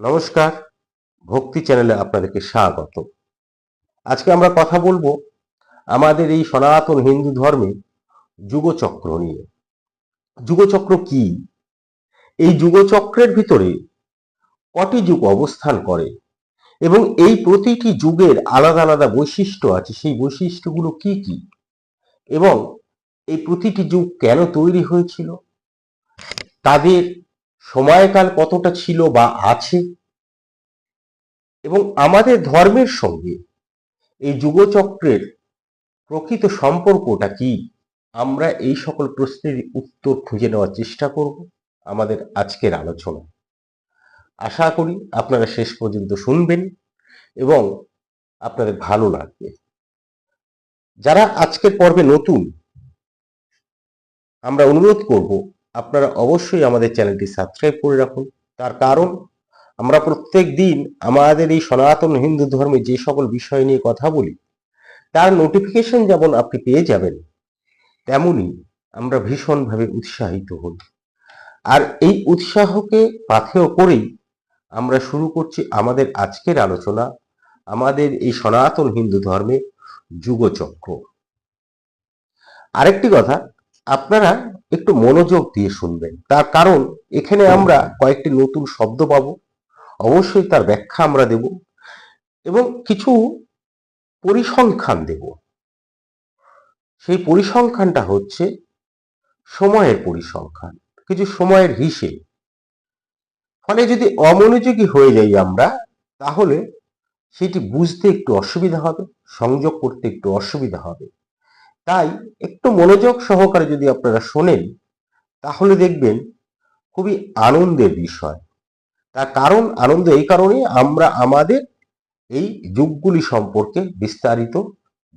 নমস্কার, ভক্তি চ্যানেলে আপনাদেরকে স্বাগত। আজকে আমরা কথা বলব আমাদের এই সনাতন হিন্দু ধর্মে যুগচক্র নিয়ে। যুগচক্র কি? এই যুগচক্রের ভিতরে কটি যুগ অবস্থান করে এবং এই প্রতিটি যুগের আলাদা আলাদা বৈশিষ্ট্য আছে, সেই বৈশিষ্ট্যগুলো কি কি? এবং এই প্রতিটি যুগ কেন তৈরি হয়েছিল? তাদের সময়কাল কতটা ছিল বা আছে? এবং আমাদের ধর্মের সঙ্গে এই যুগচক্রের প্রকৃত সম্পর্কটা কি? আমরা এই সকল প্রশ্নের উত্তর খুঁজে নেওয়ার চেষ্টা করব আমাদের আজকের আলোচনা। আশা করি আপনারা শেষ পর্যন্ত শুনবেন এবং আপনাদের ভালো লাগবে। যারা আজকের পর্বে নতুন, আমরা অনুরোধ করব আপনারা অবশ্যই আমাদের চ্যানেলটি সাবস্ক্রাইব করে রাখুন। তার কারণ, আমরা প্রত্যেক দিন আমাদের এই সনাতন হিন্দু ধর্মে যে সকল বিষয় নিয়ে কথা বলি, তার নোটিফিকেশন যেমন আপনি পেয়ে যাবেন, তেমনি আমরা ভীষণভাবে উৎসাহিত হই। আর এই উৎসাহকে পাথেয় করেই আমরা শুরু করছি আমাদের আজকের আলোচনা, আমাদের এই সনাতন হিন্দু ধর্মে যুগচক্র। আরেকটি কথা আপনারা একটু মনোযোগ দিয়ে শুনবেন। তার কারণ, এখানে আমরা কয়েকটি নতুন শব্দ পাবো। অবশ্যই তার ব্যাখ্যা আমরা দেব এবং কিছু পরিসংখ্যান দেব। সেই পরিসংখ্যানটা হচ্ছে সময়ের পরিসংখ্যান, কিছু সময়ের হিসেব। ফলে যদি অমনোযোগী হয়ে যাই আমরা, তাহলে সেটি বুঝতে একটু অসুবিধা হবে, সংযোগ করতে একটু অসুবিধা হবে। তাই একটু মনোযোগ সহকারে যদি আপনারা শোনেন, তাহলে দেখবেন খুবই আনন্দের বিষয়। তার কারণ আনন্দ এই কারণে আমরা আমাদের এই যুগগুলি সম্পর্কে বিস্তারিত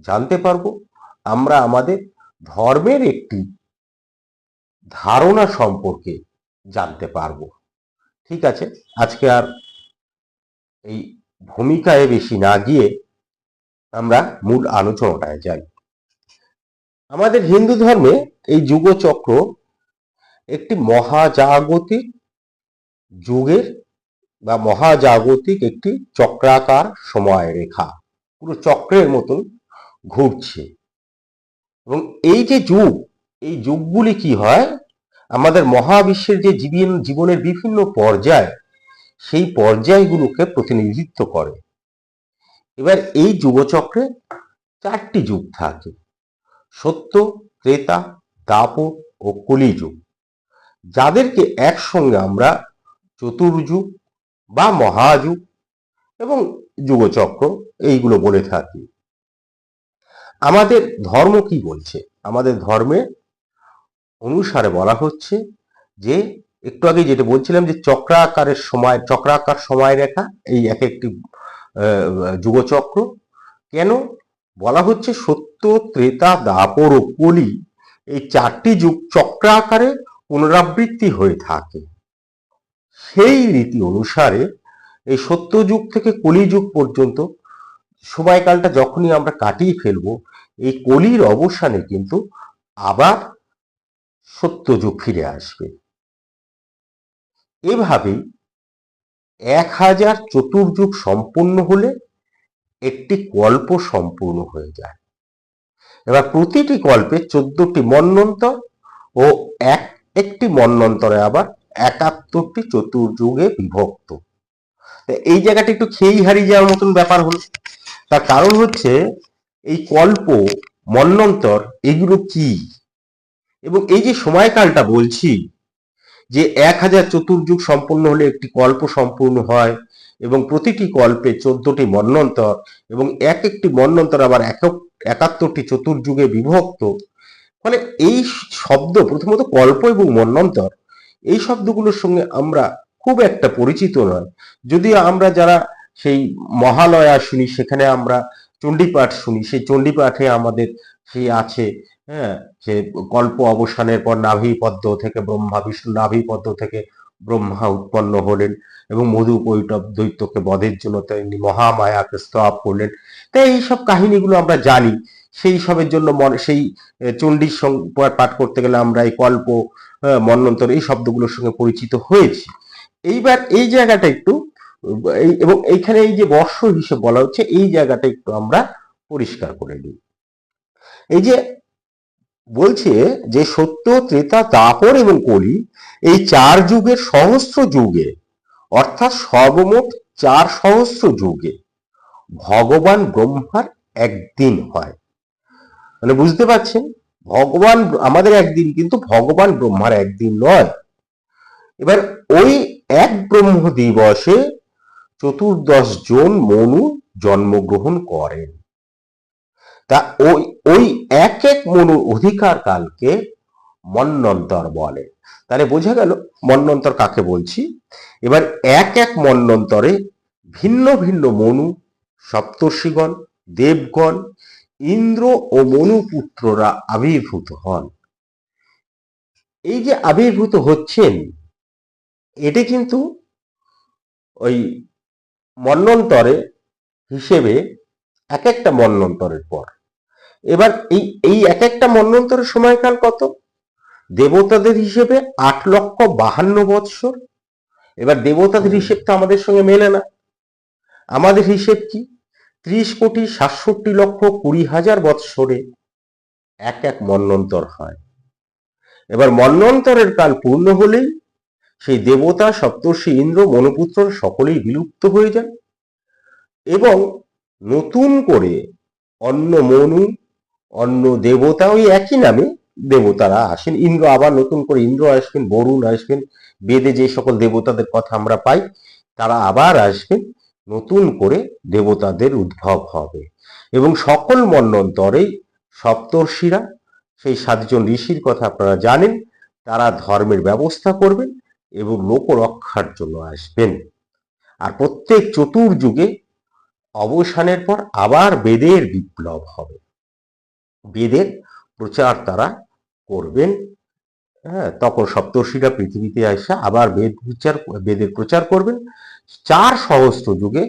জানতে পারব। আমরা আমাদের ধর্মের একটি ধারণা সম্পর্কে জানতে পারব। ঠিক আছে, আজকে আর এই ভূমিকায় বেশি না গিয়ে আমরা মূল আলোচনাটায় যাই। আমাদের হিন্দু ধর্মে এই যুগচক্র একটি মহাজাগতিক যুগের বা মহাজাগতিক একটি চক্রাকার সময় রেখা পুরো চক্রের মতন ঘুরছে। এবং এই যে যুগ, এই যুগগুলি কি হয়? আমাদের মহাবিশ্বের যে জীবন, জীবনের বিভিন্ন পর্যায়, সেই পর্যায়গুলোকে প্রতিনিধিত্ব করে। এবার এই যুগচক্রে চারটি যুগ থাকে। সত্য, ক্রেতা, দাপর ও কলিযুগ। যাদেরকে একসঙ্গে আমরা চতুর্যুগ বা মহাযুগ এবং যুগচক্র এইগুলো বলে থাকি। আমাদের ধর্ম কি বলছে? আমাদের ধর্মে অনুসারে বলা হচ্ছে যে, একটু আগে যেটা বলছিলাম যে চক্রাকারের সময়, চক্রাকার সময় রেখা, এই এক একটি যুগচক্র। কেন? বলা হচ্ছে সত্য, ত্রেতা দাপর ও কলি এই চারটি যুগ চক্রাকারে পুনরাবৃত্তি হয়ে থাকে। সেই রীতি অনুসারে এই সত্য যুগ থেকে কলি যুগ পর্যন্ত সময়কালটা যখনই আমরা কাটিয়ে ফেলব, এই কলির অবসানে কিন্তু আবার সত্য যুগ ফিরে আসবে। এভাবেই এক হাজার চতুর্যুগ সম্পূর্ণ হলে একটি কল্প সম্পূর্ণ হয়ে যায়। এবার প্রতিটি কল্পে চোদ্দটি মন্বন্তর ও এক, একটি মন্বন্তরে আবার একাত্তরটি চতুর্যুগে বিভক্ত। এই জায়গাটা একটু খেয়েই হারিয়ে যাওয়ার মতন ব্যাপার হলো। তার কারণ হচ্ছে এই কল্প মন্বন্তর এগুলো কি? এবং এই যে সময়কালটা বলছি, যে এক হাজার চতুর্যুগ সম্পূর্ণ হলে একটি কল্প সম্পূর্ণ হয় এবং প্রতিটি কল্পে চোদ্দটি মন্বন্তর এবং এক একটি মন্বন্তর আবার একাত্তরটি চতুর্যুগে বিভক্ত। ফলে এই শব্দ প্রথমত কল্প এবং মন্বন্তর এই শব্দগুলোর সঙ্গে আমরা খুব একটা পরিচিত নয়। যদি আমরা যারা সেই মহালয়া শুনি, সেখানে আমরা চণ্ডীপাঠ শুনি, সেই চণ্ডীপাঠে আমাদের সেই আছে হ্যাঁ যে কল্প অবসানের পর নাভি পদ্ম থেকে ব্রহ্মা, বিষ্ণু নাভি পদ্ম থেকে ব্রহ্মা উৎপন্ন হলেন এবং মধু কৈটব দৈত্যকে বধের জন্য তিনি মহামায়াকে স্তব করলেন। তাই এইসব কাহিনীগুলো আমরা জানি। সেই সবের জন্য সেই চণ্ডীর সঙ্গে পাঠ করতে গেলে আমরা এই কল্প আহ, মন্বন্তর এই শব্দগুলোর সঙ্গে পরিচিত হয়েছি। এইবার এই জায়গাটা একটু এবং এইখানে এই যে বর্ষ হিসেবে বলা হচ্ছে এই জায়গাটা একটু আমরা পরিষ্কার করে নিই। এই যে বলছে যে সত্য, ত্রেতা দাপর এবং কলি এই চার যুগের সহস্র যুগে, অর্থাৎ সর্বমোট চার সহস্র যুগে, ভগবান ব্রহ্মার একদিন হয়। মানে বুঝতে পারছেন? ভগবান, আমাদের একদিন, কিন্তু ভগবান ব্রহ্মার একদিন নয়। এবার ওই এক ব্রহ্ম দিবসে চতুর্দশ জন মনু জন্মগ্রহণ করেন। তা ওই ওই এক এক মনুর অধিকার কালকে মন্নন্তর বলে। তাহলে বোঝা গেল মন্নন্তর কাকে বলছি? এবার এক এক মন্নন্তরে ভিন্ন ভিন্ন মনু, সপ্তর্ষিগণ, দেবগণ, ইন্দ্র ও মনুপুত্ররা আবির্ভূত হন। এই যে আবির্ভূত হচ্ছেন, এটি কিন্তু ওই মন্নন্তরে হিসেবে এক একটা মন্নন্তরের পর। এবার এই এই এক একটা মন্নন্তরের সময়কাল কত? দেবতাদের হিসেবে আট লক্ষ বাহান্ন বৎসর। এবার দেবতাদের হিসেব তো আমাদের সঙ্গে মেলে না। আমাদের হিসেব কি? ত্রিশ কোটি সাতষট্টি লক্ষ কুড়ি হাজার বৎসরে এক এক মন্নন্তর হয়। এবার মন্নন্তরের কাল পূর্ণ হলেই সেই দেবতা সপ্তর্ষি ইন্দ্র মনুপুত্র সকলেই বিলুপ্ত হয়ে যান। এবং নতুন করে অন্য মনু অন্য দেবতা ওই একই নামে দেবতারা আসেন। ইন্দ্র আবার নতুন করে ইন্দ্র আসবেন, বরুণ আসবেন, বেদে যে সকল দেবতাদের কথা আমরা পাই, তারা আবার আসবেন, নতুন করে দেবতাদের উদ্ভব হবে। এবং সকল মন্নন্তরেই সপ্তর্ষিরা, সেই সাতজন ঋষির কথা আপনারা জানেন, তারা ধর্মের ব্যবস্থা করবেন এবং লোক রক্ষার জন্য আসবেন। আর প্রত্যেক চতুর্যুগে অবসানের পর আবার বেদের বিপ্লব হবে। বেদের প্রচার তারা করবেন। হ্যাঁ তখন সপ্তর্ষিরা পৃথিবীতে আসে আবার বেদ বিচার, বেদের প্রচার করবেন। চার সহস্র যুগে,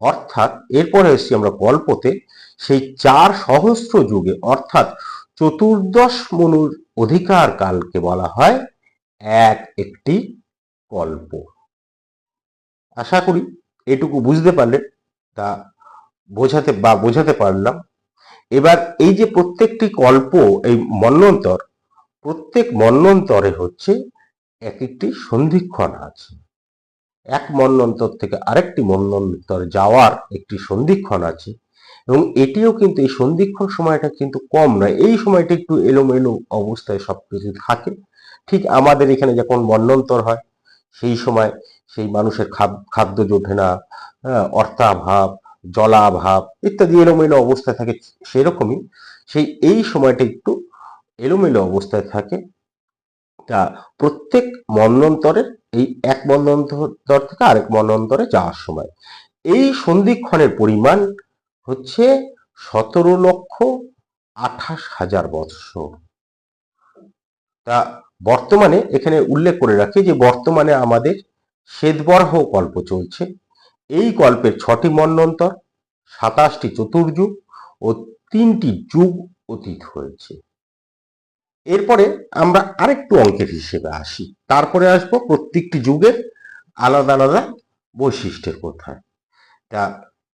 অর্থাৎ এরপরে এসছি আমরা গল্পতে, সেই চার সহস্র যুগে, অর্থাৎ চতুর্দশ মনুর অধিকার কালকে বলা হয়, এক একটি কল্প আশা করি এটুকু বুঝতে পারলে তা বোঝাতে বা বোঝাতে পারলাম। এবার এই যে প্রত্যেকটি কল্প এই মন্নন্তর প্রত্যেক মন্নন্তরে হচ্ছে এক একটি সন্ধিক্ষণ আছে। এক মন্নন্তর থেকে আরেকটি মন্নন্তর যাওয়ার একটি সন্ধিক্ষণ আছে এবং এটিও কিন্তু এই সন্ধিক্ষণ সময়টা কিন্তু কম নয়। এই সময়টা একটু এলোমেলো অবস্থায় সব কিছু থাকে। ঠিক আমাদের এখানে যখন মন্নন্তর হয় সেই সময় সেই মানুষের খাদ্য জোটে না হ্যাঁ, অর্থাভাব জলাভাব ইত্যাদি এলোমেলো অবস্থায় থাকে সেরকমই। সেই এই সময়টা একটু এলোমেলো অবস্থায় থাকে। তা প্রত্যেক মন্নন্তরের এই এক মন্নন্তর থেকে আরেক মন্নন্তরে যাওয়ার সময়। এই সন্ধিক্ষণের পরিমাণ হচ্ছে সতেরো লক্ষ আঠাশ হাজার বৎসর। তা বর্তমানে এখানে উল্লেখ করে রাখি যে বর্তমানে আমাদের শ্বেতবর্হ কল্প চলছে। এই কল্পের ছটি মন্নন্তর, সাতাশটি চতুর্যুগ ও তিনটি যুগ অতীত হয়েছে। এরপরে আমরা আরেকটু অঙ্কের হিসেবে আসি। তারপরে আসব প্রত্যেকটি যুগের আলাদা আলাদা বৈশিষ্ট্যের কোথায়। তা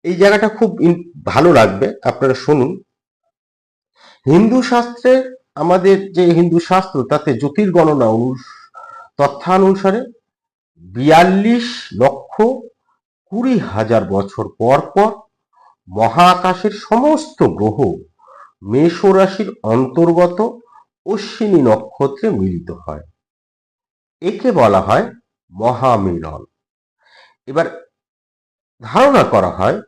এই জায়গাটা খুব ভালো লাগবে, আপনারা শুনুন। হিন্দু শাস্ত্রে আমাদের যে হিন্দু শাস্ত্র, তাতে জ্যোতির্গণনা তথ্যানুসারে বিয়াল্লিশ লক্ষ কুড়ি হাজার বছর পর পর মহাকাশের সমস্ত গ্রহ মেষ রাশির অন্তর্গত অশ্বিনী নক্ষত্রে মিলিত হয়। একে বলা হয় মহামিলন। এবার ধারণা করা হয়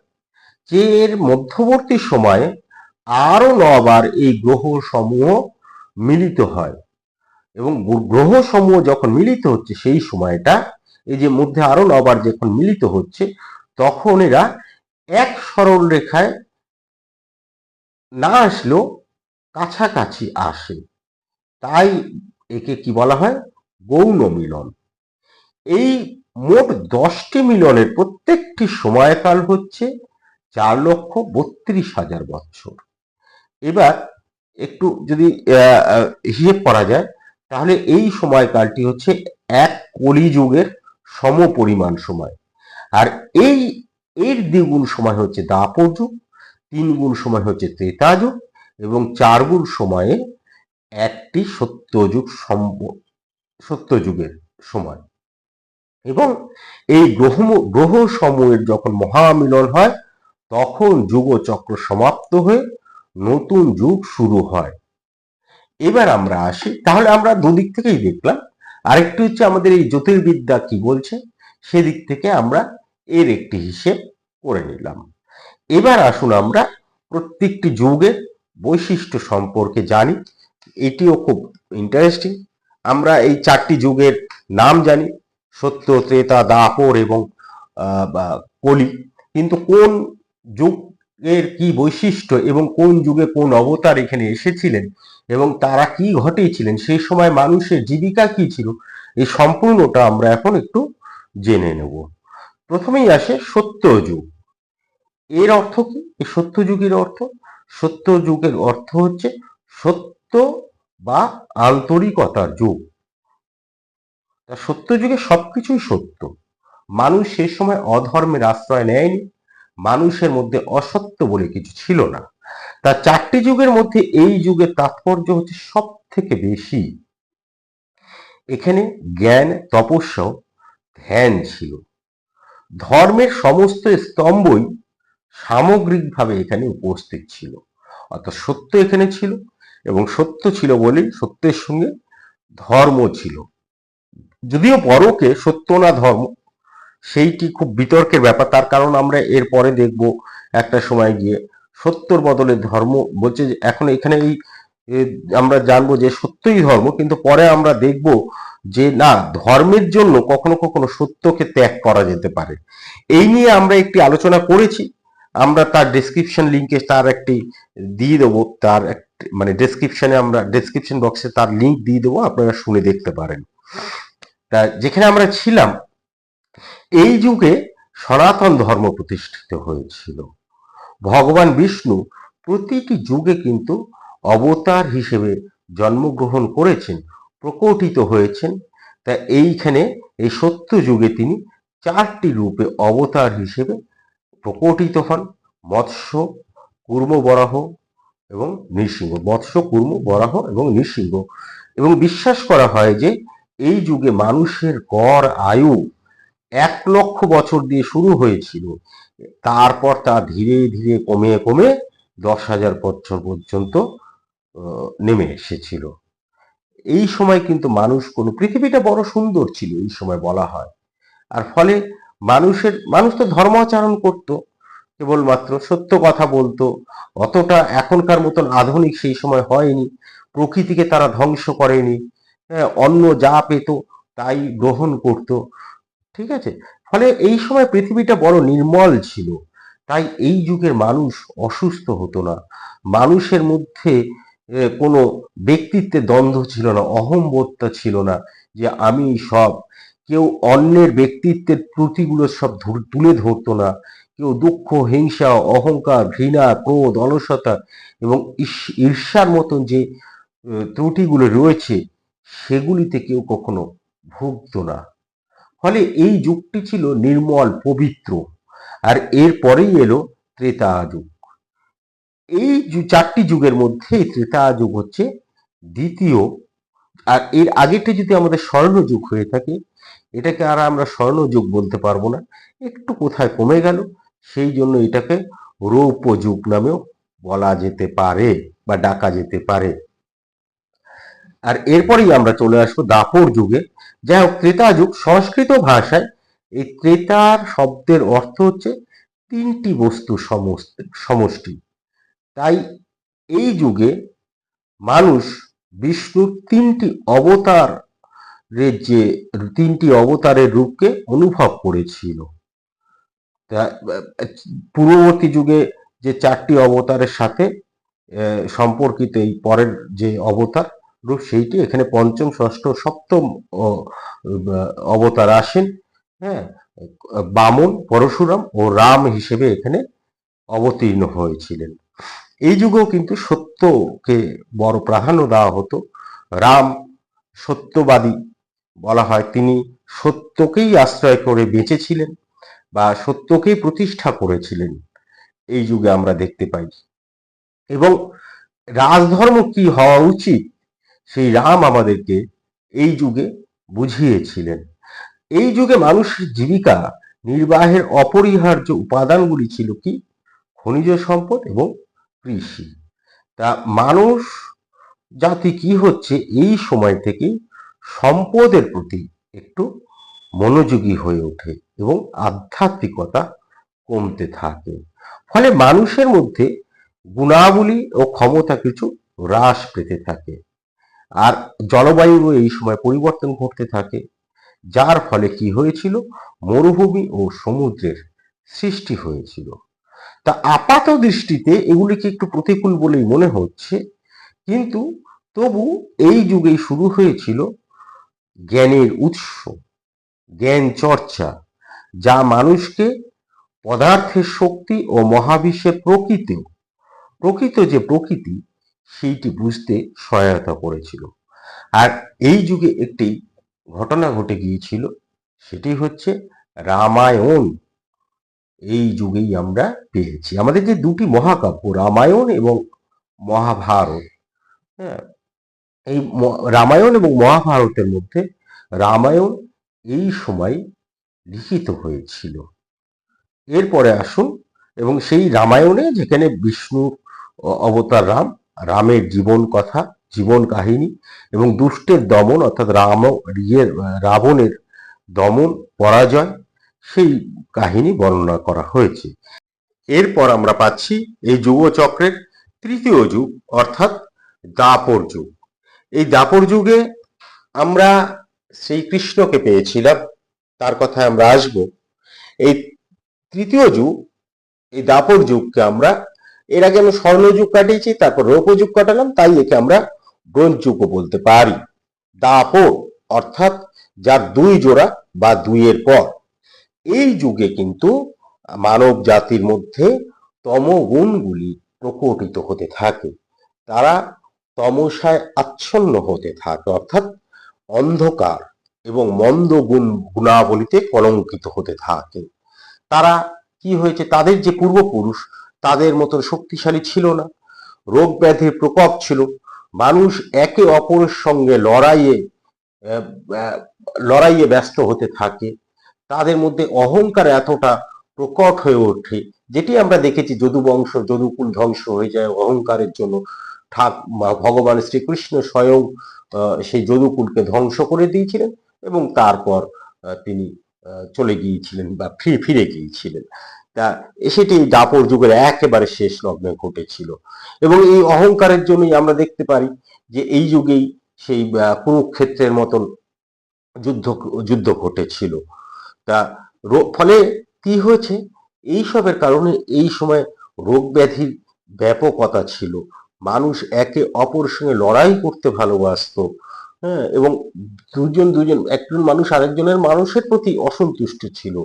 যে এর মধ্যবর্তী সময়ে আরও নবার এই গ্রহ সমূহ মিলিত হয় এবং গ্রহ সমূহ যখন মিলিত হচ্ছে সেই সময়টা এই যে মধ্যে আরও নবার যখন মিলিত হচ্ছে, তখন এরা এক সরল রেখায় না আসলেও কাছাকাছি আসে। তাই একে কি বলা হয়? গৌণ মিলন। এই মোট দশটি মিলনের প্রত্যেকটি সময়কাল হচ্ছে চার লক্ষ বত্রিশ হাজার বছর এবার একটু যদি হিসেব করা যায়, তাহলে এই সময়কালটি হচ্ছে এক কলিযুগের সম পরিমাণ সময়। আর এই, এর দ্বিগুণ সময় হচ্ছে দাপর যুগ তিন গুণ সময় হচ্ছে ত্রেতা যুগ, এবং চার গুণ সময়ে একটি সত্যযুগ সত্যযুগের সময়। এবং এই গ্রহ গ্রহ সমূহের যখন মহামিলন হয়, তখন যুগ চক্র সমাপ্ত হয়ে নতুন যুগ শুরু হয়। এবার আমরা আসি, তাহলে আমরা দুদিক থেকেই দেখলাম আরেকটি হচ্ছে আমাদের এই জ্যোতির্বিদ্যা কি বলছে? সেদিক থেকে আমরা এর একটি হিসেব করে নিলাম। এবার আসুন আমরা প্রত্যেকটি যুগের বৈশিষ্ট্য সম্পর্কে জানি। এটিও খুব ইন্টারেস্টিং আমরা এই চারটি যুগের নাম জানি। সত্য, ত্রেতা দাপর এবং কলি। কিন্তু কোন যুগের কি বৈশিষ্ট্য এবং কোন যুগে কোন অবতার এখানে এসেছিলেন এবং তারা কি ঘটিয়েছিলেন সেই সময় মানুষের জীবিকা কি ছিল? এই সম্পূর্ণটা আমরা এখন একটু জেনে নেব। প্রথমেই আসে সত্য যুগ। এর অর্থ কি? এই সত্য যুগের অর্থ? সত্য যুগের অর্থ হচ্ছে সত্য বা আন্তরিকতার যুগ। তা সত্য যুগে সবকিছুই সত্য। মানুষ সে সময় অধর্মের আশ্রয় নেয়নি। মানুষের মধ্যে অসত্য বলে কিছু ছিল না। তা চারটি যুগের মধ্যে এই যুগের তাৎপর্য হচ্ছে সব থেকে বেশি। এখানে জ্ঞান, তপস্যা, ধ্যান ছিল। ধর্মের সমস্ত স্তম্ভই সামগ্রিকভাবে এখানে উপস্থিত ছিল। অর্থাৎ সত্য এখানে ছিল এবং সত্য ছিল বলেই সত্যের সঙ্গে ধর্ম ছিল। যদিও পরকে সত্য না ধর্ম সেইটি খুব বিতর্কের ব্যাপার। তার কারণ আমরা এর পরে দেখব একটা সময় গিয়ে। সত্যর বদলে ধর্ম বলছে যে, এখন এখানে এই আমরা জানব যে সত্যই ধর্ম, কিন্তু পরে আমরা দেখব যে না, ধর্মের জন্য কখনো কখনো সত্যকে ত্যাগ করা যেতে পারে। এই নিয়ে আমরা একটি আলোচনা করেছি। আমরা তার ডেসক্রিপশন লিঙ্কে তার একটি দিয়ে দেবো। তার মানে ডেসক্রিপশনে আমরা ডেসক্রিপশন বক্সে তার লিঙ্ক দিয়ে দেবো। আপনারা শুনে দেখতে পারেন। তা যেখানে আমরা ছিলাম এই যুগে সনাতন ধর্ম প্রতিষ্ঠিত হয়েছিল। ভগবান বিষ্ণু প্রতিটি যুগে কিন্তু অবতার হিসেবে জন্মগ্রহণ করেছেন, প্রকটিত হয়েছেন। তা এইখানে এই সত্য যুগে তিনি চারটি রূপে অবতার হিসেবে প্রকটিত হন, মৎস্য, কুর্ম বরাহ এবং নৃসিংহ। মৎস্য, কুর্ম, বরাহ এবং নৃসিংহ। এবং বিশ্বাস করা হয় যে এই যুগে মানুষের গড় আয়ু এক লক্ষ বছর দিয়ে শুরু হয়েছিল। তারপর তা ধীরে ধীরে কমে কমে দশ হাজার বছর পর্যন্ত নেমে এসেছিল। এই সময় কিন্তু মানুষ কোনো পৃথিবীটা বড় সুন্দর ছিল এই সময় বলা হয়। আর ফলে মানুষের মানুষ তো ধর্মাচরণ করত কেবলমাত্র সত্য কথা বলতো অতটা এখনকার মতন আধুনিক সেই সময় হয়নি প্রকৃতিকে তারা ধ্বংস করেনি হ্যাঁ, অন্য যা পেত তাই গ্রহণ করত। ঠিক আছে? ফলে এই সময় পৃথিবীটা বড় নির্মল ছিল। তাই এই যুগের মানুষ অসুস্থ হতো না। মানুষের মধ্যে কোনো ব্যক্তিত্বের দ্বন্দ্ব ছিল না অহংবোধটা ছিল না যে আমি সব। কেউ অন্যের ব্যক্তিত্বের ত্রুটিগুলো সব তুলে ধরতো না। কেউ দুঃখ, হিংসা, অহংকার, ঘৃণা, ক্রোধ, অলসতা এবং ঈর্ষার মতন যে ত্রুটিগুলো রয়েছে, সেগুলিতে কেউ কখনো ভুগতো না। ফলে এই যুগটি ছিল নির্মল, পবিত্র, আর এর পরেই এলো ত্রেতা যুগ। এই চারটি যুগের মধ্যে ত্রেতা যুগ হচ্ছে দ্বিতীয়, আর এর আগেরটা যদি আমাদের স্বর্ণ যুগ হয়ে থাকে, এটাকে আর আমরা স্বর্ণ যুগ বলতে পারব না। একটু কোথায় কমে গেল, সেই জন্য এটাকে রৌপ্য যুগ নামেও বলা যেতে পারে বা ডাকা যেতে পারে। আর এরপরেই আমরা চলে আসব দাপর যুগে। যাই হোক, ত্রেতা যুগ, সংস্কৃত ভাষায়। এই ত্রেতার শব্দের অর্থ হচ্ছে তিনটি বস্তু সমষ্টি। তাই এই যুগে মানুষ বিষ্ণুর তিনটি অবতার যে, তিনটি অবতারের রূপকে অনুভব করেছিল। পূর্ববর্তী যুগে যে চারটি অবতারের সাথে সম্পর্কিত এই পরের যে অবতার রূপ সেইটি এখানে পঞ্চম, ষষ্ঠ, সপ্তম অবতার আসেন হ্যাঁ? বামন, পরশুরাম ও রাম হিসেবে এখানে অবতীর্ণ হয়েছিলেন। এই যুগেও কিন্তু সত্যকে বড় প্রাধান্য দেওয়া হতো। রাম সত্যবাদী বলা হয়। তিনি সত্যকেই আশ্রয় করে বেঁচেছিলেন বা সত্যকেই প্রতিষ্ঠা করেছিলেন। এই যুগে আমরা দেখতে পাই। এবং রাজধর্ম কি হওয়া উচিত? সেই রাম আমাদেরকে এই যুগে বুঝিয়েছিলেন। এই যুগে মানুষের জীবিকা নির্বাহের অপরিহার্য উপাদানগুলি ছিল কি? খনিজ সম্পদ এবং কৃষি। তা মানুষ জাতি কি হচ্ছে? এই সময় থেকে সম্পদের প্রতি একটু মনোযোগী হয়ে ওঠে এবং আধ্যাত্মিকতা কমতে থাকে। ফলে মানুষের মধ্যে গুণাবলী ও ক্ষমতা কিছু হ্রাস পেতে থাকে। আর জলবায়ুরও এই সময় পরিবর্তন ঘটতে থাকে, যার ফলে কি হয়েছিল? মরুভূমি ও সমুদ্রের সৃষ্টি হয়েছিল। তা আপাত দৃষ্টিতে এগুলিকে একটু প্রতিকূল বলেই মনে হচ্ছে, কিন্তু তবু এই যুগেই শুরু হয়েছিল জ্ঞানের উৎস, জ্ঞান চর্চা, যা মানুষকে পদার্থের শক্তি ও মহাবিশ্বের প্রকৃতি প্রকৃত যে প্রকৃতি সেইটি বুঝতে সহায়তা করেছিল। আর এই যুগে একটি ঘটনা ঘটে গিয়েছিল, সেটি হচ্ছে রামায়ণ। এই যুগেই আমরা পেয়েছি। আমাদের যে দুটি মহাকাব্য, রামায়ণ এবং মহাভারত হ্যাঁ এই রামায়ণ এবং মহাভারতের মধ্যে রামায়ণ এই সময় লিখিত হয়েছিল। এরপরে আসুন এবং সেই রামায়ণে যেখানে বিষ্ণু অবতার রাম রামের জীবন কথা, জীবন কাহিনী এবং দুষ্টের দমন অর্থাৎ রাম, ইয়ের রাবণের দমন, পরাজয় সেই কাহিনী বর্ণনা করা হয়েছে। এরপর আমরা পাচ্ছি এই যুগচক্রের তৃতীয় যুগ অর্থাৎ দাপর যুগ। এই দাপর যুগে আমরা শ্রীকৃষ্ণকে পেয়েছিলাম, তার কথায় আমরা আসব। এই তৃতীয় যুগ, এই দাপর যুগকে আমরা এর আগে আমি স্বর্ণযুগ কাটিয়েছি, তারপর রৌপ্য যুগ কাটালাম, তাই একে আমরা ব্রোঞ্জ যুগও বলতে পারি। দাপর অর্থাৎ যার দুই জোড়া বা দুইয়ের পর। এই যুগে কিন্তু মানব জাতির মধ্যে তমগুণগুলি প্রকটিত হতে থাকে। তারা তমসায় আচ্ছন্ন হতে থাকে, অর্থাৎ অন্ধকার এবং মন্দ গুণ, গুণাবলীতে কলঙ্কিত হতে থাকে। তারা কি হয়েছে? তাদের যে পূর্বপুরুষ তাদের মতন শক্তিশালী ছিল না। রোগ ব্যাধির প্রকোপ ছিল। মানুষ একে অপরের সঙ্গে লড়াইয়ে লড়াইয়ে ব্যস্ত হতে থাকে। তাদের মধ্যে অহংকার এতটা প্রকট হয়ে ওঠে, যেটি আমরা দেখেছি যদু বংশ যদুকুল ধ্বংস হয়ে যায় অহংকারের জন্য। ঠাক ভগবান শ্রীকৃষ্ণ স্বয়ং সেই যদুকুলকে ধ্বংস করে দিয়েছিলেন এবং তারপর তিনি চলে গিয়েছিলেন বা ফিরে ফিরে গিয়েছিলেন। তা সেটি দাপর যুগের একেবারে শেষ লগ্নে ঘটেছিল। এবং এই অহংকারের জন্যই আমরা দেখতে পারি যে এই যুগেই সেই কুরুক্ষেত্রের মতন যুদ্ধ যুদ্ধ ঘটেছিল। তা ফলে কি হয়েছে? এইসবের কারণে এই সময় রোগ ব্যাধির ব্যাপকতা ছিল। মানুষ একে অপরের সঙ্গে লড়াই করতে ভালোবাসতো হ্যাঁ এবং দুজন দুজন, একজন মানুষ আরেকজনের মানুষের প্রতি অসন্তুষ্ট ছিল।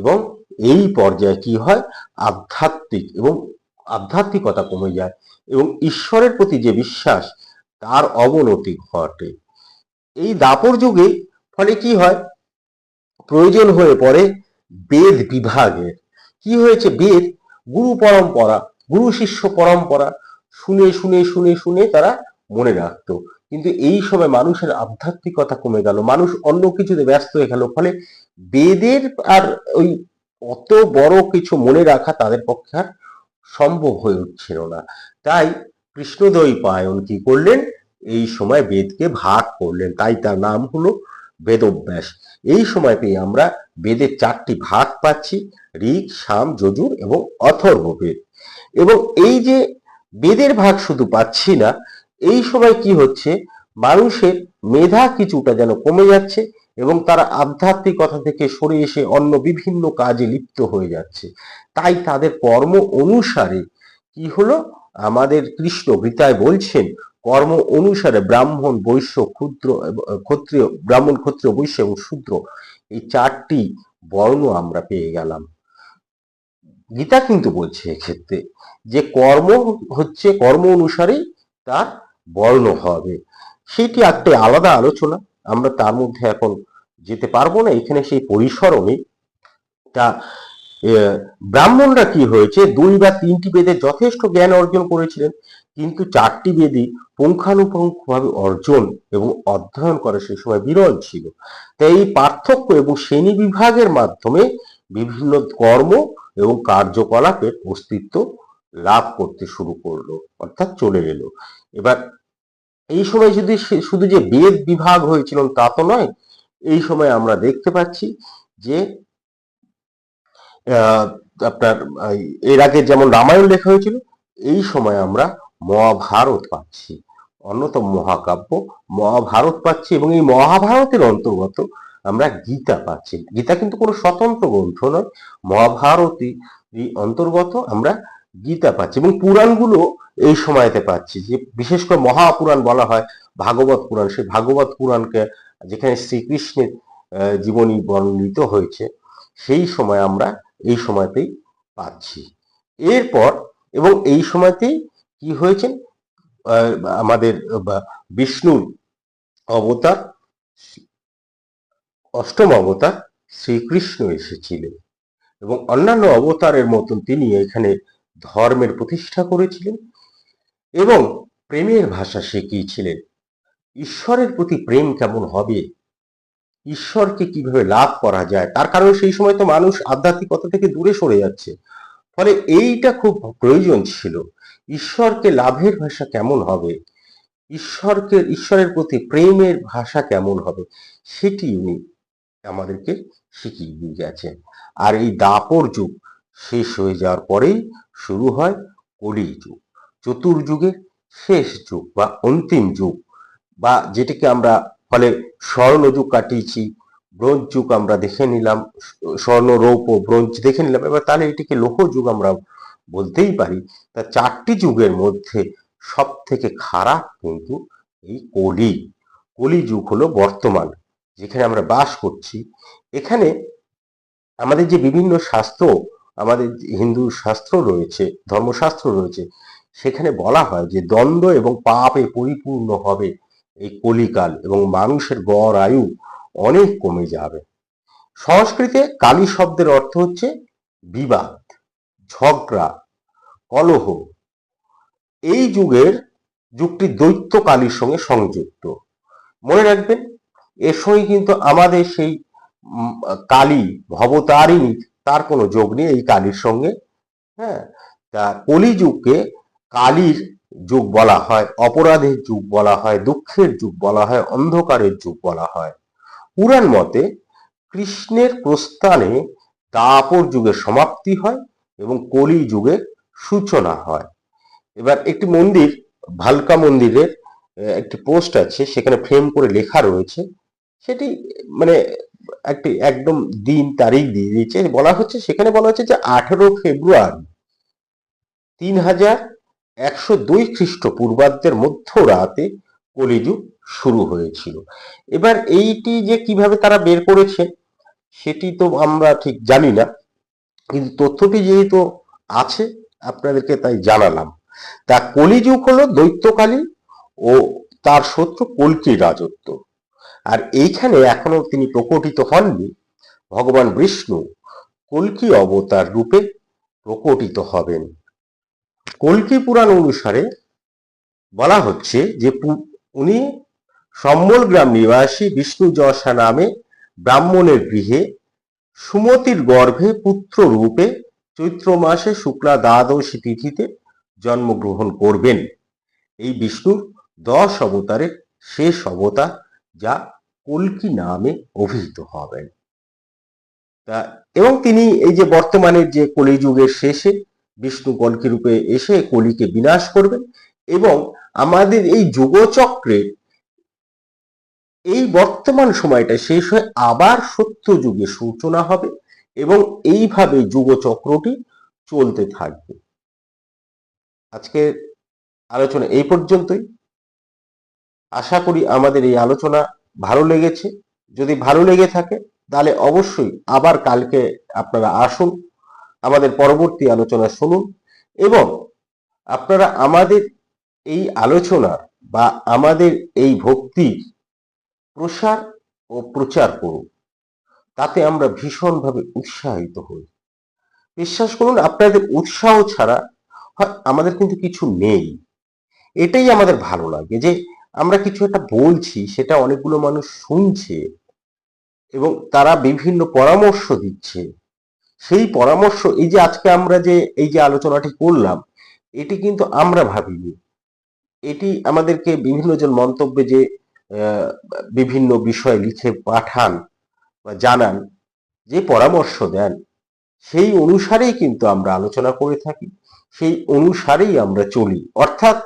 এবং এই পর্যায়ে কি হয়? আধ্যাত্মিক এবং আধ্যাত্মিকতা কমে যায় এবং ঈশ্বরের প্রতি যে বিশ্বাস, তার অবনতি ঘটে। এই দাপর যুগে ফলে কি হয়? প্রয়োজন হয়ে পড়ে বেদ বিভাগের। কি হয়েছে বেদ? গুরু পরম্পরা, গুরু শিষ্য পরম্পরা শুনে শুনে শুনে শুনে তারা মনে রাখতো। কিন্তু এই সময় মানুষের আধ্যাত্মিকতা কমে গেল। মানুষ অন্য কিছুতে ব্যস্ত হয়ে গেল। ফলে বেদের আর ওই অত বড় কিছু মনে রাখা তাদের পক্ষে আর সম্ভব হয়ে উঠছিল না। তাই কৃষ্ণদয়ী পায়ন কি করলেন? এই সময় বেদকে ভাগ করলেন। তাই তার নাম হলো বেদব্যাস। এই সময় পেয়ে আমরা বেদের চারটি ভাগ পাচ্ছি, ঋক, সাম, যজুর এবং অথর্ব বেদ এবং এই যে বেদের ভাগ শুধু পাচ্ছি না, এই সময় কি হচ্ছে? মানুষের মেধা কিছুটা যেন কমে যাচ্ছে এবং তারা আধ্যাত্মিকতা থেকে সরে এসে অন্য বিভিন্ন কাজে লিপ্ত হয়ে যাচ্ছে। তাই তাদের কর্ম অনুসারে কি হলো? আমাদের কৃষ্ণ গীতায় বলছেন, কর্ম অনুসারে ব্রাহ্মণ বৈশ্য ক্ষুদ্র, ক্ষত্রিয়, ব্রাহ্মণ, ক্ষত্রিয়, বৈশ্য এবং শূদ্র, এই চারটি বর্ণ আমরা পেয়ে গেলাম। গীতা কিন্তু বলছে এক্ষেত্রে যে কর্ম হচ্ছে, কর্ম অনুসারেই তার বর্ণ হবে। সেটি একটি আলাদা আলোচনা। আমরা তার মধ্যে এখন যেতে পারব না। এখানে সেই পরিসরও নেই তা ব্রাহ্মণরা কি হয়েছে? দুই বা তিনটি বেদে যথেষ্ট জ্ঞান অর্জন করেছিলেন, কিন্তু চারটি বেদই পুঙ্খানুপুঙ্খভাবে অর্জন এবং অধ্যয়ন করা সেই সময় বিরল ছিল। তাই এই পার্থক্য এবং শ্রেণি বিভাগের মাধ্যমে বিভিন্ন কর্ম এবং কার্যকলাপের অস্তিত্ব লাভ করতে শুরু করল, অর্থাৎ চলে এলো। এবার এই সময় যদি শুধু যে বেদ বিভাগ হয়েছিল তা তো নয়, এই সময় আমরা দেখতে পাচ্ছি যে আপনার এর আগে যেমন রামায়ণ লেখা হয়েছিল, এই সময় আমরা মহাভারত পাচ্ছি। অন্যতম মহাকাব্য মহাভারত পাচ্ছি এবং এই মহাভারতের অন্তর্গত আমরা গীতা পাচ্ছি। গীতা কিন্তু কোনো স্বতন্ত্র গ্রন্থ নয়। মহাভারতই অন্তর্গত আমরা গীতা পাচ্ছি এবং পুরাণগুলো এই সময়তে পাচ্ছি। যে বিশেষ করে মহাপুরাণ বলা হয় ভাগবত পুরাণ। সেই ভাগবত পুরাণকে যেখানে শ্রীকৃষ্ণের জীবনী বর্ণিত হয়েছে সেই সময় আমরা এই সময়তেই পাচ্ছি। এরপর এবং এই সময়তেই কি হয়েছে? আহ, আমাদের বিষ্ণুর অবতার অষ্টম অবতার শ্রীকৃষ্ণ এসেছিলেন। এবং অন্যান্য অবতারের মতন তিনি এখানে ধর্মের প্রতিষ্ঠা করেছিলেন এবং প্রেমের ভাষা শিখিয়েছিলেন। ঈশ্বরের প্রতি প্রেম কেমন হবে? ঈশ্বরকে কীভাবে লাভ করা যায়? তার কারণে সেই সময় তো মানুষ আধ্যাত্মিকতা থেকে দূরে সরে যাচ্ছে। ফলে এইটা খুব প্রয়োজন ছিল। ঈশ্বরকে লাভের ভাষা কেমন হবে? ঈশ্বরকে, ঈশ্বরের প্রতি প্রেমের ভাষা কেমন হবে? সেটি উনি আমাদেরকে শিখিয়ে দিয়ে গেছেন আর এই দাপর যুগ শেষ হয়ে যাওয়ার পরেই শুরু হয় কলি যুগ, চতুর্যুগের শেষ যুগ বা অন্তিম যুগ বা যেটিকে আমরা ফলে স্বর্ণ যুগ কাটিয়েছি, ব্রোঞ্জ যুগ আমরা দেখে নিলাম, স্বর্ণ, রৌপ্য, ব্রোঞ্জ দেখে নিলাম। এবার তাহলে এটিকে লৌহ যুগ আমরা বলতেই পারি। তা চারটি যুগের মধ্যে সব থেকে খারাপ কিন্তু এই কলি। কলি যুগ হলো বর্তমান, যেখানে আমরা বাস করছি। এখানে আমাদের যে বিভিন্ন শাস্ত্র আমাদের হিন্দু শাস্ত্র রয়েছে ধর্মশাস্ত্র রয়েছে। সেখানে বলা হয় যে দ্বন্দ্ব এবং পাপে পরিপূর্ণ হবে এই কলিকাল এবং মানুষের গড় আয়ু অনেক কমে যাবে। সংস্কৃতে কালী শব্দের অর্থ হচ্ছে বিবাদ, ঝগড়া, কলহ। এই যুগের যুগটি দৈত্য কালীর সঙ্গে সংযুক্ত। মনে রাখবেন, এর সঙ্গে কিন্তু আমাদের সেই কালী ভবতারিণী তার কোনো যোগ নেই এই কালীর সঙ্গে হ্যাঁ? তা কলিযুগকে কালীর যুগ বলা হয়, অপরাধের যুগ বলা হয়, দুঃখের যুগ বলা হয়, অন্ধকারের যুগ বলা হয়। পুরাণ মতে কৃষ্ণের প্রস্থানে দাপর যুগের সমাপ্তি হয় এবং কলি যুগের সূচনা হয়। এবার একটি মন্দির, ভালকা মন্দিরের একটি পোস্ট আছে, সেখানে ফ্রেম করে লেখা রয়েছে সেটি মানে একটি একদম দিন তারিখ দিয়ে দিয়েছে। বলা হচ্ছে, সেখানে বলা হচ্ছে যে আঠেরো ফেব্রুয়ারি তিন হাজার একশো দুই খ্রিস্টপূর্বাব্দের মধ্যরাতে কলিযুগ শুরু হয়েছিল। এবার এইটি যে কীভাবে তারা বের করেছে, সেটি তো আমরা ঠিক জানি না। কিন্তু তথ্যটি যেহেতু আছে, আপনাদেরকে তাই জানালাম। তা কলিযুগ হলো দৈত্যকালী ও তার শত্রু কল্কির রাজত্ব। আর এইখানে এখনও তিনি প্রকটিত হননি। ভগবান বিষ্ণু কল্কি অবতার রূপে প্রকটিত হবেন। কল্কি পুরাণ অনুসারে বলা হচ্ছে যে উনি সম্বল গ্রাম নিবাসী বিষ্ণু যশা নামে ব্রাহ্মণের গৃহে সুমতির গর্ভে পুত্র রূপে চৈত্র মাসে শুক্লা দ্বাদশী তিথিতে জন্মগ্রহণ করবেন। এই বিষ্ণুর দশ অবতারের শেষ অবতার যা কল্কি নামে অভিহিত হবেন। তা, এবং তিনি এই যে বর্তমানের যে কলিযুগের শেষে বিষ্ণু কল্কি রূপে এসে কলিকে বিনাশ করবেন এবং আমাদের এই যুগচক্রের এই বর্তমান সময়টা শেষ হয়ে আবার সত্য যুগে সূচনা হবে এবং এইভাবে যুগচক্রটি চলতে থাকবে। আজকে আলোচনা এই পর্যন্তই। আশা করি আমাদের এই আলোচনা ভালো লেগেছে। যদি ভালো লেগে থাকে, তাহলে অবশ্যই আবার কালকে আপনারা আসুন, আমাদের পরবর্তী আলোচনা শুনুন এবং আপনারা আমাদের এই আলোচনার বা আমাদের এই ভক্তির প্রসার ও প্রচার করুন। তাতে আমরা ভীষণভাবে উৎসাহিত হই। বিশ্বাস করুন, আপনাদের উৎসাহ ছাড়া আমাদের কিন্তু কিছু নেই। এটাই আমাদের ভালো লাগে যে আমরা কিছু একটা বলছি, সেটা অনেকগুলো মানুষ শুনছে এবং তারা বিভিন্ন পরামর্শ দিচ্ছে। সেই পরামর্শ, এই যে আজকে আমরা যে, এই যে আলোচনাটি করলাম, এটি কিন্তু আমরা ভাবিনি। এটি আমাদেরকে বিভিন্ন জন মন্তব্যে যে বিভিন্ন বিষয় লিখে পাঠান বা জানান, যে পরামর্শ দেন, সেই অনুসারেই কিন্তু আমরা আলোচনা করে থাকি, সেই অনুসারেই আমরা চলি। অর্থাৎ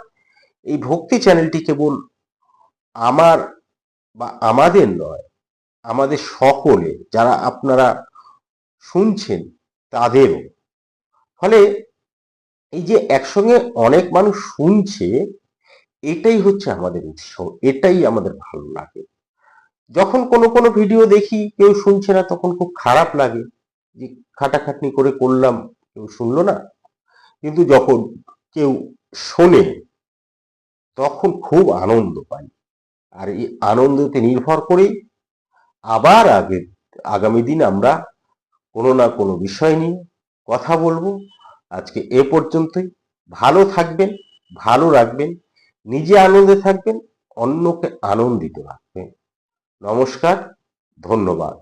এই ভক্তি চ্যানেলটি কেবল আমার বা আমাদের নয়, আমাদের সকলে যারা আপনারা শুনছেন তাদেরও। ফলে এই যে একসঙ্গে অনেক মানুষ শুনছে, এটাই হচ্ছে আমাদের উৎস, এটাই আমাদের ভালো লাগে। যখন কোনো কোনো ভিডিও দেখি, কেউ শুনছে না, তখন খুব খারাপ লাগে যে খাটাখাটনি করে করলাম, কেউ শুনলো না। কিন্তু যখন কেউ শোনে, তখন খুব আনন্দ পাই। আর এই আনন্দতে নির্ভর করেই আবার আগে, আগামী দিন আমরা কোনো না কোনো বিষয় নিয়ে কথা বলব। আজকে এ পর্যন্তই। ভালো থাকবেন, ভালো রাখবেন, নিজে আনন্দে থাকবেন, অন্যকে আনন্দিত রাখবেন। নমস্কার, ধন্যবাদ।